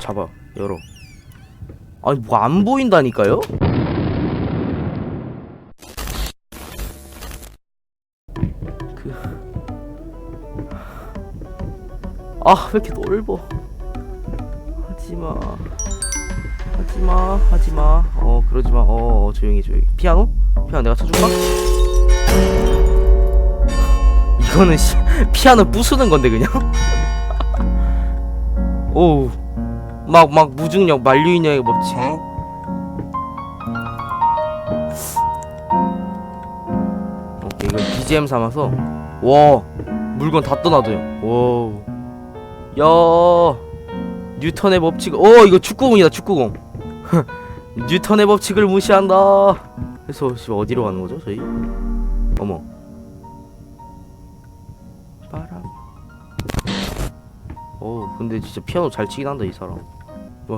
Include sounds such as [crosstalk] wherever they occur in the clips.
잡아 열어. 아니 뭐 안 보인다니까요? 그... 아왜 이렇게 넓어? 하지마. 하지마 하지마. 어 그러지마. 어, 어 조용히 조용히. 피아노? 피아노 내가 쳐줄까? 이거는 씨, 피아노 부수는 건데 그냥? [laughs] 오우 막 막 무중력 만류인형의 법칙 오케이 이거 BGM 삼아서. 와 물건 다 떠나도요. 와야 뉴턴의 법칙 오 이거 축구공이다 축구공. [laughs] 뉴턴의 법칙을 무시한다. 그래서 지금 어디로 가는 거죠 저희? 어머. 바람. 오 근데 진짜 피아노 잘 치긴 한다 이 사람 와.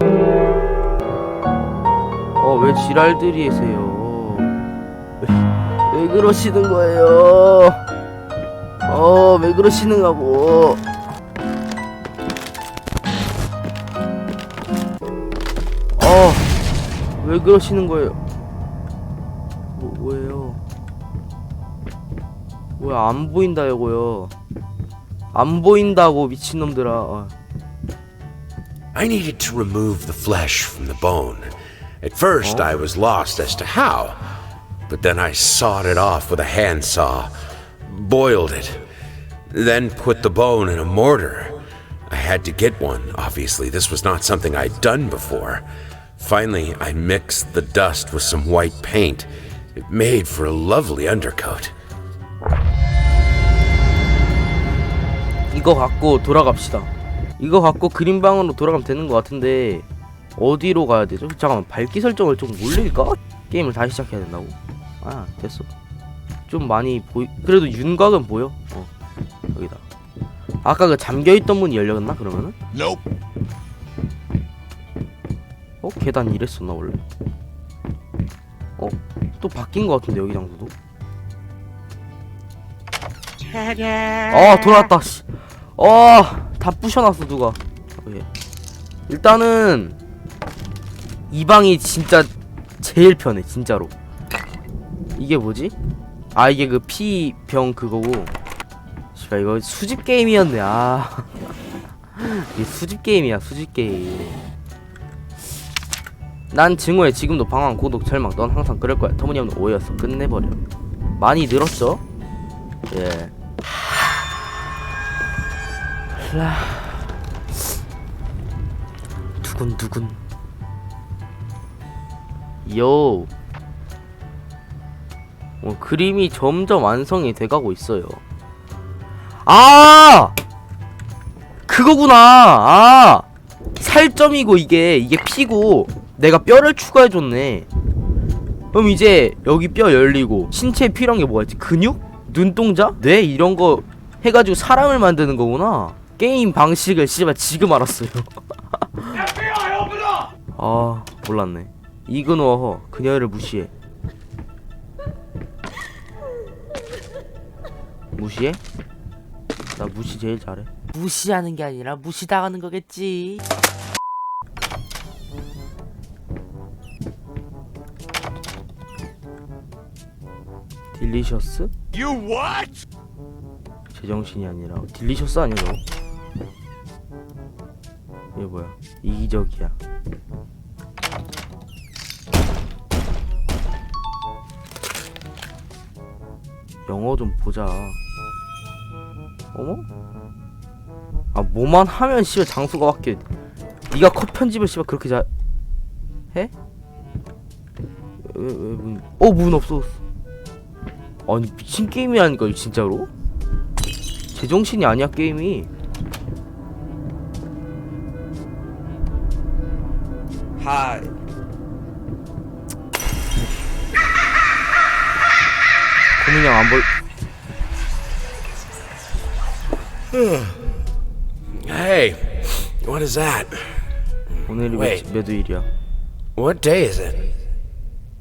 어왜 지랄들이세요? 왜, 왜 그러시는 거예요? 어왜 그러시는가고? 어왜 그러시는 거예요? 뭐, 뭐예요? 뭐야 안 보인다고요. 안 보인다고 미친놈들아. 어. I needed to remove the flesh from the bone. At first, I was lost as to how, but then I sawed it off with a handsaw, boiled it, then put the bone in a mortar. I had to get one, obviously, this was not something I'd done before. Finally, I mixed the dust with some white paint. It made for a lovely undercoat. 이거 갖고 돌아갑시다. 이거 갖고 그림방으로 돌아가면 되는 것 같은데 어디로 가야 되죠? 잠깐만 밝기 설정을 좀 올릴까? 게임을 다시 시작해야 된다고? 아 됐어. 좀 많이 보이. 그래도 윤곽은 보여. 어 여기다. 아까 그 잠겨 있던 문이 열렸나 그러면은? 어 계단 이랬었나 원래? 어 또 바뀐 것 같은데 여기 장소도? 아 돌아왔다. 씨. 어 다 부셔놨어 누가. 일단은 이 방이 진짜 제일 편해 진짜로. 이게 뭐지? 아 이게 그 피 병 그거고. 씨발 이거 수집 게임이었네. 아 [laughs] 이게 수집 게임이야 수집 게임. 난 증오해 지금도 방황 고독 절망 넌 항상 그럴 거야 터무니없는 오해였어 끝내버려 많이 늘었죠? 예 라... 두근두근. 요 어, 그림이 점점 완성이 돼가고 있어요. 아! 그거구나! 아! 살점이고 이게 이게 피고 내가 뼈를 추가해줬네. 그럼 이제 여기 뼈 열리고 신체에 필요한 게 뭐가 있지? 근육? 눈동자? 뇌? 이런 거 해가지고 사람을 만드는 거구나 게임 방식을 씨발 지금 알았어요 [laughs] 아 몰랐네 이근워허 그녀를 무시해 무시해? 나 무시 제일 잘해 무시하는 게 아니라 무시당하는 거겠지 딜리셔스? You what? 제정신이 아니라 딜리셔스 아니야 너? 이게 뭐야 이기적이야 영어 좀 보자 어머? 아 뭐만 하면 씨발 장수가 바뀌어 네가 컷 편집을 씨발 그렇게 잘 해? 왜왜문 어 문 없어졌어 아니 미친 게임이라니까 진짜로? 제정신이 아니야 게임이 고민형 안볼 [sighs] Hey, what is that? 오늘이 Wait. 몇, 몇 일이야? What day is it?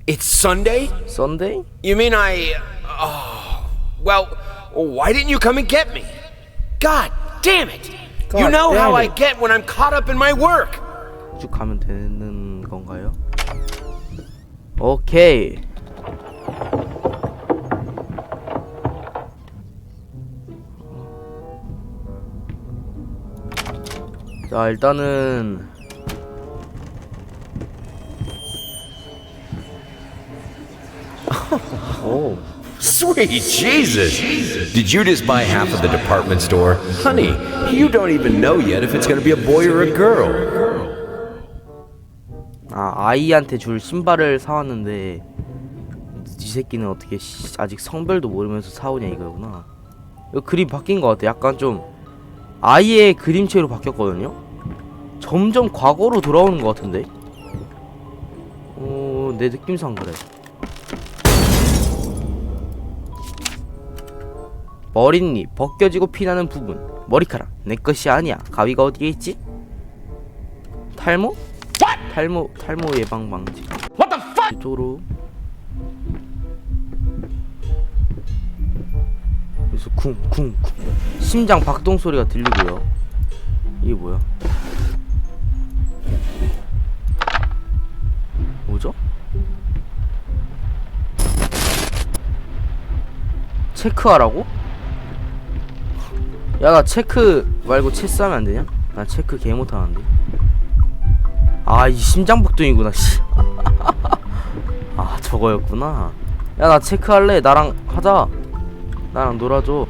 It's Sunday? 썬데이? You mean I. Oh. Well, why didn't you come and get me? God damn it! you God know how damn I it. get when I'm caught up in my work. 쭉 가면 되는 건가요? 오케이. 자, 일단은 오. Sweet Jesus! Did you just buy half of the department store? Honey, you don't even know yet if it's gonna be a boy or a girl. 아 아이한테 줄 신발을 사왔는데 이 새끼는 어떻게 씨, 아직 성별도 모르면서 사오냐 이거구나 이거 그림 바뀐 것 같아 약간 좀 아이의 그림체로 바뀌었거든요 점점 과거로 돌아오는 것 같은데 어 내 느낌상 그래 머릿잎 벗겨지고 피나는 부분 머리카락 내 것이 아니야 가위가 어디에 있지? 탈모? 탈모 탈모 예방 방지. What the fuck? 이쪽으로. 여기서 쿵쿵쿵. 심장 박동 소리가 들리고요. 이게 뭐야? 뭐죠? 체크하라고? 야 나 체크 말고 체스 하면 안 되냐? 나 체크 개 못하는데. 아, 이 심장 박동이구나, 씨. [laughs] 아, 저거였구나. 야, 나 체크할래. 나랑 하자. 나랑 놀아줘.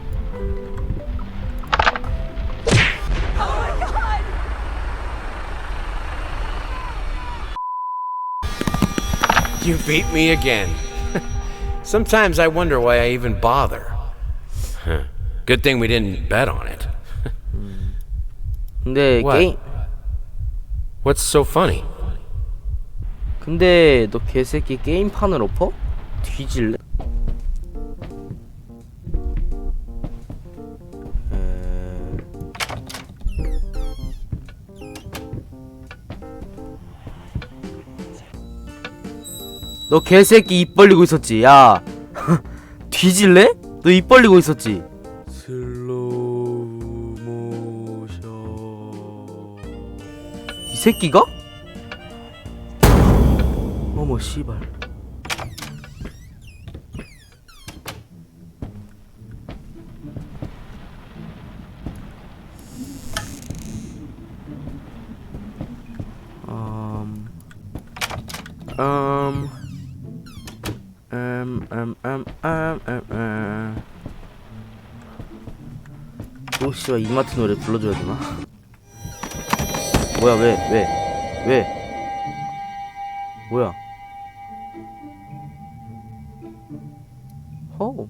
You beat me again. [laughs] Sometimes I wonder why I even bother. Huh. Good thing we didn't bet on it. 근데 What? 게임 What's so funny? 근데 너 개새끼 게임판을 엎어? 뒤질래? 너 개새끼 입 벌리고 있었지 야 [laughs] 뒤질래? 너 입 벌리고 있었지 슬로우 모션 이 새끼가? 어머 씨발 씨발 이마트 노래 불러줘야 되나? 뭐야 왜 왜? 왜? 뭐야? 호.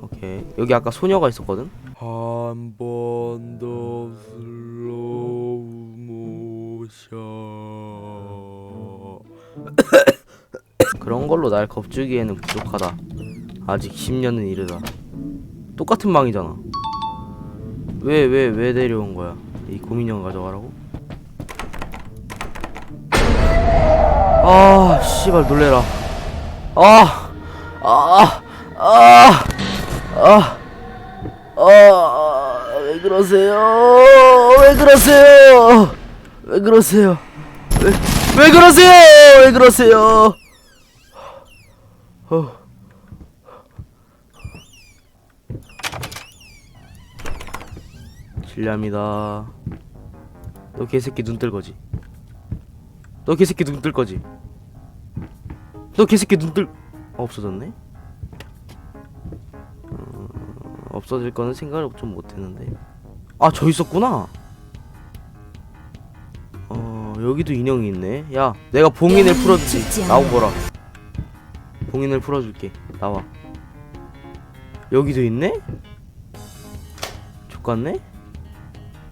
오케이. 여기 아까 소녀가 있었거든. 한 번 더 슬로우 모션. 그런 걸로 날 겁주기에는 부족하다. 아직 10년은 이르다. 똑같은 방이잖아. 왜 왜 왜 데려온 거야? 이 고민형 가져가라고? 아, 씨발 놀래라. 아, 아, 아, 아, 아, 왜 그러세요? 왜 그러세요? 왜 그러세요? 왜, 왜 그러세요? 왜 그러세요? 어. 실례합니다. 너 개새끼 눈 뜰 거지? 너 개새끼 눈 뜰 거지? 너 개새끼 눈 뜰... 어, 없어졌네? 어, 없어질 거는 생각을 좀 못했는데 아 저 있었구나 어 여기도 인형이 있네 야 내가 봉인을 풀어줄게 나오거라 봉인을 풀어줄게 나와 여기도 있네? 족같네?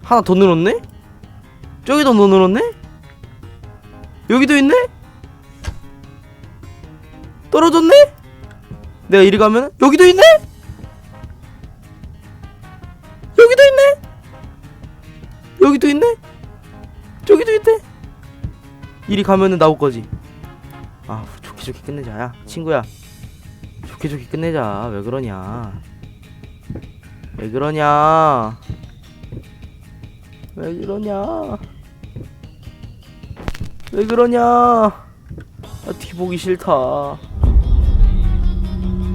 하나 더 늘었네? 저기도 더 늘었네? 여기도 있네? 떨어졌네? 내가 이리 가면 여기도 있네? 여기도 있네? 여기도 있네? 저기도 있네? 이리 가면은 나올 거지. 아, 좋게 좋게 끝내자. 야, 친구야. 좋게 좋게 끝내자. 왜 그러냐? 왜 그러냐? 왜 그러냐? 왜 그러냐? 아, 뒤 보기 싫다. 어,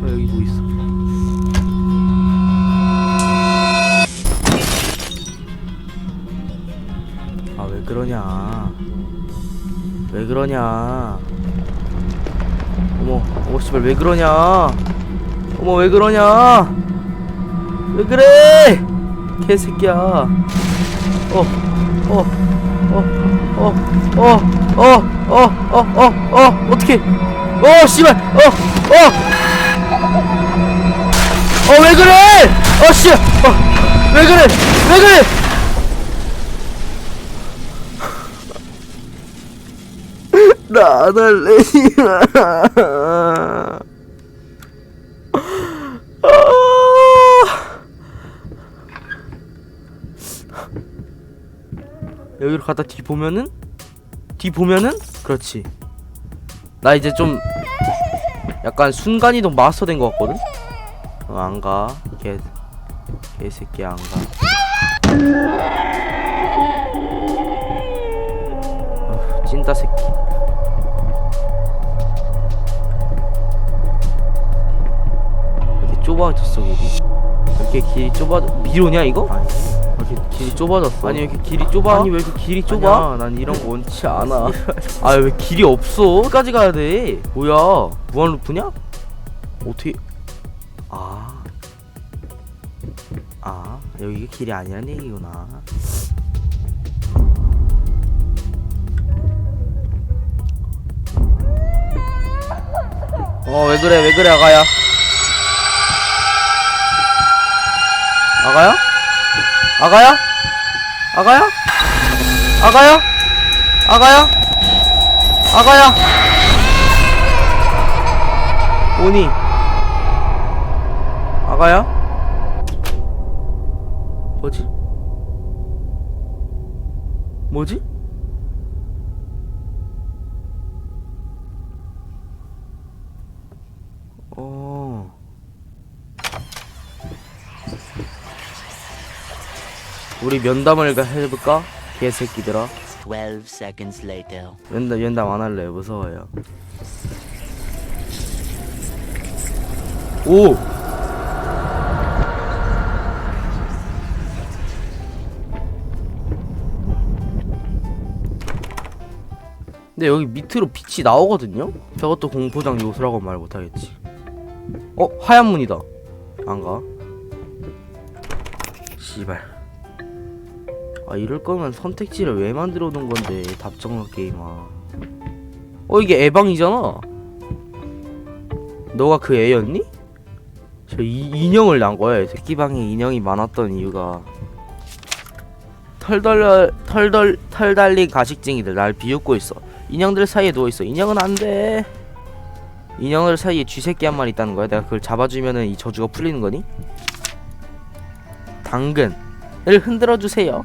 여기 뭐 있어? 아, 왜 그러냐? 왜 그러냐? 어머, 어머, 씨발, 왜 그러냐? 어머, 왜 그러냐? 왜 그래? 개새끼야. 어, 어, 어, 어, 어, 어, 어, 어, 어, 어, 어떻게? 어, 씨발, 어, 어, 어, 왜 그래? 어, 씨, 어, 왜 그래? 왜 그래? 나 달래. 갔다 뒤 보면은? 뒤 보면은? 그렇지. 나 이제 좀 약간 순간이동 마스터 된 것 같거든? 어, 안가. 개 개새끼 안가. 어, 찐따 새끼. 이렇게 좁아졌어 길이? 이렇게 길이 좁아 미로냐 이거? 아니 왜 이렇게 길이 좁아졌어 아니 왜 이렇게 길이 좁아? 아니 왜 이렇게 길이 좁아? 아니야, 난 이런 거 원치 않아 [laughs] 아 왜 길이 없어? 끝까지 가야 돼 뭐야 무한 루프냐? 어떻게 아 아, 여기가 길이 아니란 얘기구나. 어, 왜 그래, 왜 그래, 아가야? 아가야? 아가야? 아가야? 아가야? 아가야? 아가야? 오니? 아가야? 뭐지? 뭐지? 어. 우리 면담을 가- 해볼까? 개새끼들아. 12 seconds later. 면담 면담 안 할래 무서워요. 오. 근데 여기 밑으로 빛이 나오거든요? 저것도 공포장 요소라고 말 못하겠지. 어? 하얀 문이다. 안 가? 씨발. 아 이럴 거면 선택지를 왜 만들어 놓은 건데 답정너 게임아. 어 이게 애방이잖아. 너가 그 애였니? 저 이, 인형을 난 거야 새끼방에 인형이 많았던 이유가. 털덜 털덜 털 달린 가식쟁이들 날 비웃고 있어. 인형들 사이에 누워 있어. 인형은 안돼. 인형들 사이에 쥐새끼 한 마리 있다는 거야. 내가 그걸 잡아주면은 이 저주가 풀리는 거니? 당근을 흔들어 주세요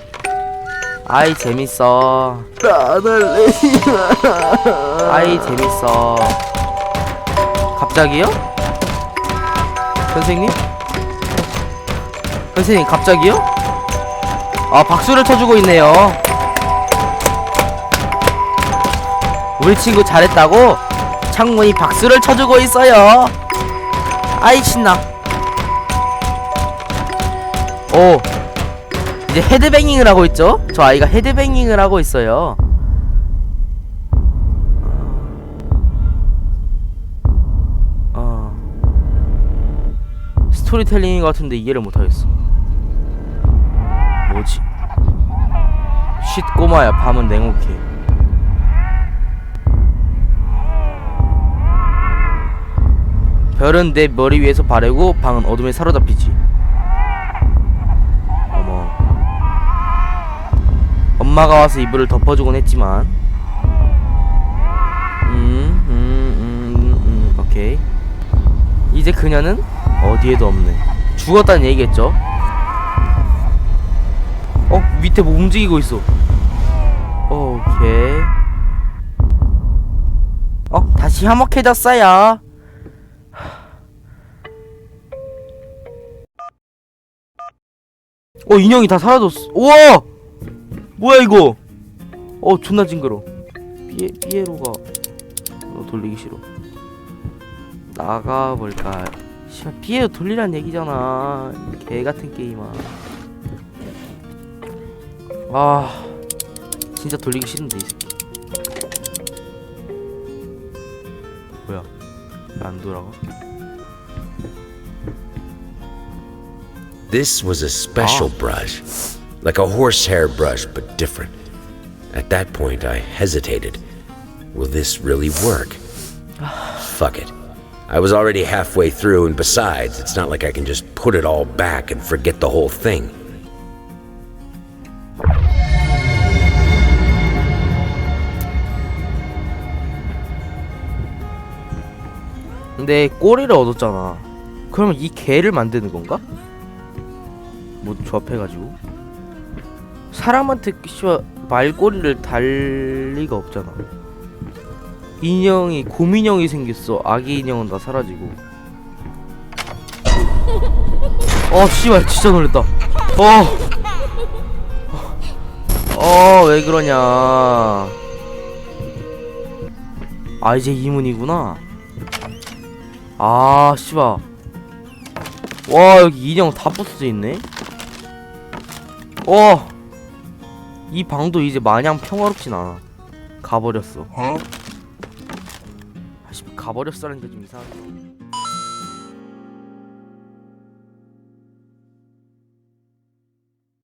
아이 재밌어 안 할래 아이 재밌어 갑자기요? 선생님? 선생님 갑자기요? 아 박수를 쳐주고 있네요 우리 친구 잘했다고? 창문이 박수를 쳐주고 있어요 아이 신나 오 이제 헤드뱅잉을 하고 있죠? 저 아이가 헤드뱅잉을 하고 있어요. 어. 스토리텔링인 것 같은데 이해를 못하겠어. 뭐지? 쉿 꼬마야 밤은 냉혹해. 별은 내 머리 위에서 바래고 방은 어둠에 사로잡히지. 엄마가 와서 이불을 덮어주곤 했지만. 음, 음, 음, 음, 오케이. 이제 그녀는 어디에도 없네. 죽었다는 얘기겠죠? 어 밑에 뭐 움직이고 있어. 오케이. 어 다시 화목해졌어요. 어 인형이 다 사라졌어. 우와 뭐야 이거? 어 존나 징그러. 피에, 피에로가 어, 돌리기 싫어. 나가볼까? 씨발 피에로 돌리란 얘기잖아 이 개같은 게임아. 아 진짜 돌리기 싫은데 이 새끼. 뭐야? 왜안 돌아가? This was a special brush, like a horsehair brush, but different. At that point, I hesitated. Will this really work? [sighs] Fuck it. I was already halfway through, and besides, it's not like I can just put it all back and forget the whole thing. 근데 꼬리를 얻었잖아. 그러면 이 개를 만드는 건가? 뭐 조합해가지고 사람한테 씨발 말꼬리를 달 리가 없잖아. 인형이 곰인형이 생겼어. 아기 인형은 다 사라지고. 어 씨발 진짜 놀랬다. 어. 어 왜 그러냐. 아 이제 이문이구나. 아, 씨발. 와, 여기 인형 다 부서져 있네. 어. 이 방도 이제 마냥 평화롭진 않아. 가버렸어. 아, 씨, 가버렸어라는 게 좀 이상하다.